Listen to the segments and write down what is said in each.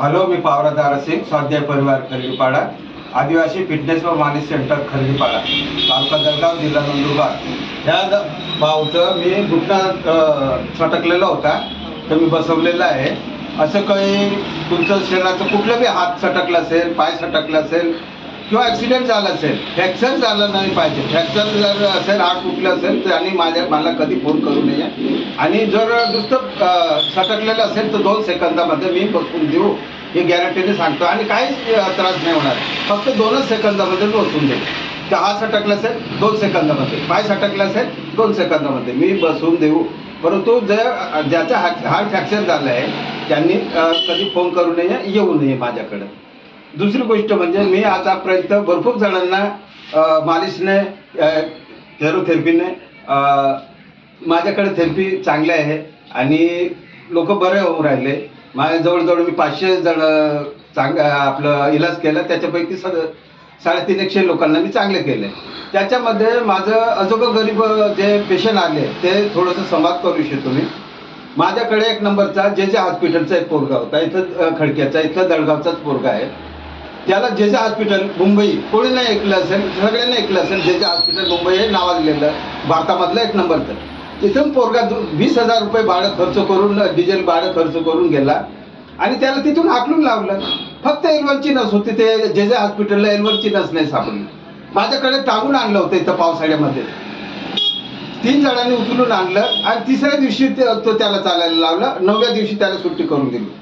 Hello मी पावरादार सिंग स्वाध्याय परिवार खरेडीपाडा आदिवासी फिटनेस व मानस सेंटर खरेडीपाडा तालुका जळगाव जिल्हा नंदुरबार. या भावचं मी घुटणा अ, सटकलेला होता. तर मी बसवलेला आहे. असं काही तुमचं शरीराचं कुठलं बी हात सटकला असेल पाय सटकला असेल किंवा ॲक्सिडेंट झाला असेल फ्रॅक्चर झालं नाही पाहिजे. फ्रॅक्चर जर असेल हात तुटलं असेल तर आणि माझ्या मला कधी फोन करू नये. आणि जर नुसतं सटकलेलं असेल तर दोन सेकंदामध्ये मी बसवून देऊ. हे गॅरंटीने सांगतो. आणि काहीच त्रास नाही होणार. फक्त दोनच सेकंदामध्ये बसवून देऊ. तर हात सटकला असेल दोन सेकंदामध्ये. पाय सटकला असेल दोन सेकंदामध्ये. मी बसवून देऊ. परंतु जर ज्याचा हार्ट फ्रॅक्चर झालं आहे त्यांनी कधी फोन करू नये येऊ नये माझ्याकडं. दुसरी गोष्ट म्हणजे मी आतापर्यंत भरपूर जणांना मालिशने थेरोथेरपीने माझ्याकडे थेरपी चांगली आहे आणि लोक बरे होऊन राहिले. माझ्या जवळजवळ मी पाचशे जण चांग आपलं इलाज केला. त्याच्यापैकी सद साडेतीन एकशे लोकांना मी चांगले केले. त्याच्यामध्ये माझं अजोगं गरीब जे पेशंट आले ते थोडंसं संवाद करू इच्छितो मी माझ्याकडे एक नंबरचा जे जे हॉस्पिटलचा एक पोरगा होता इथं खडक्याचा इथं दळगावचाच पोरगा आहे. त्याला जे जे हॉस्पिटल मुंबई कोणी नाही ऐकलं असेल सगळ्यांना ऐकलं असेल जे जे हॉस्पिटल मुंबई हे नावाजलेलं भारतामधलं एक नंबरचं तिथून पोरगा वीस हजार रुपये भाडं खर्च करून डिझेल भाडं खर्च करून गेला. आणि त्याला तिथून हाकलून लावलं. फक्त एलवनची नस होती ते जे जे हॉस्पिटलला एलवनची नस नाही सापडली. माझ्याकडे टाकून आणलं होतं इथं पावसाळ्यामध्ये. तीन जणांनी उचलून आणलं आणि तिसऱ्या दिवशी ते- तो त्याला चालायला लावलं. नवव्या दिवशी त्याला सुट्टी करून दिली.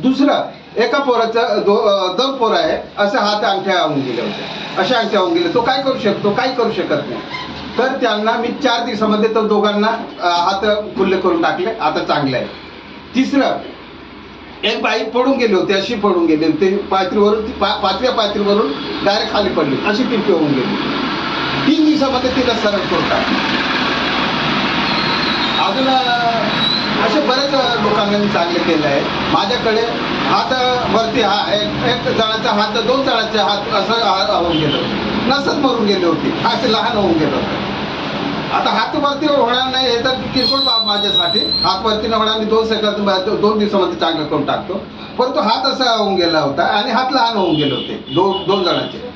दुसरं एका पोराचा दो दोन पोरं आहे असे हात अंगठ्या होऊन गेले होते अशा अंगठ्या होऊन गेले तो काय करू शकतो काय करू शकत नाही. तर त्यांना मी चार दिवसामध्ये तर दोघांना हात खुल्ले करून टाकले आता चांगले आहे. तिसरं एक बाई पडून गेली होती अशी पडून गेली होती पाथरीवरून पा पाचव्या पायथरीवरून डायरेक्ट खाली पडली अशी पिंपी होऊन गेली. तीन दिवसामध्ये तिला सरळ करून टाकली अजून असे बरेच अं, लोकांना मी चांगले केले आहे माझ्याकडे हात वरती हा एक एक जणाचा हात दोन जणाचे हात असं होऊन गेलं नसत मरून गेली होती. हात लहान होऊन गेलं होतं. आता हातवरती होणार नाही हे तर किरकोळ बाब माझ्यासाठी. हातवरती न होणार मी दोन सेकंद दोन दिवसामध्ये चांगलं करून टाकतो. परंतु हात असा होऊन गेला होता आणि हात लहान होऊन गेले होते. दोन दोन जणांचे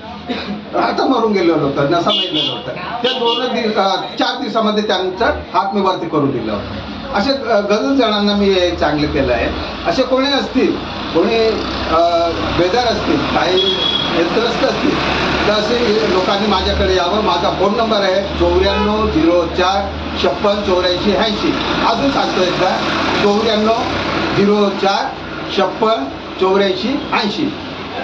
हात मरून गेलेलं होतं नसा मेलेलं होतं. त्या दोन दिवस चार दिवसामध्ये त्यांचा हात मी वरती करून दिला होता. असे अ, गरजू जणांना मी हे चांगलं केलं आहे. असे कोणी असतील कोणी बेजार असतील काही हेल्थग्रस्त असतील तर असे लोकांनी माझ्याकडे यावं. माझा फोन नंबर आहे चौऱ्याण्णव झिरो चार छप्पन चौऱ्याऐंशी ऐंशी. अजून सांगतो एकदा चौऱ्याण्णव झिरो चार छप्पन चौऱ्याऐंशी ऐंशी.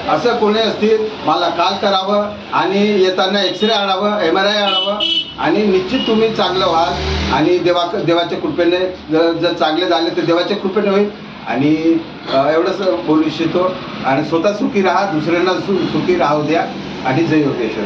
असं कोणी असतील मला काल करावं आणि येताना एक्सरे आणावं एम आर आय आणावं आणि निश्चित तुम्ही चांगलं व्हाल आणि देवा देवाच्या कृपेने जर जर चांगले झाले तर देवाच्या कृपेने होईल. आणि एवढंच बोलू इच्छितो. आणि स्वतः सुखी राहा दुसऱ्यांना सु सुखी राहू द्या. आणि जय योगेश्वर.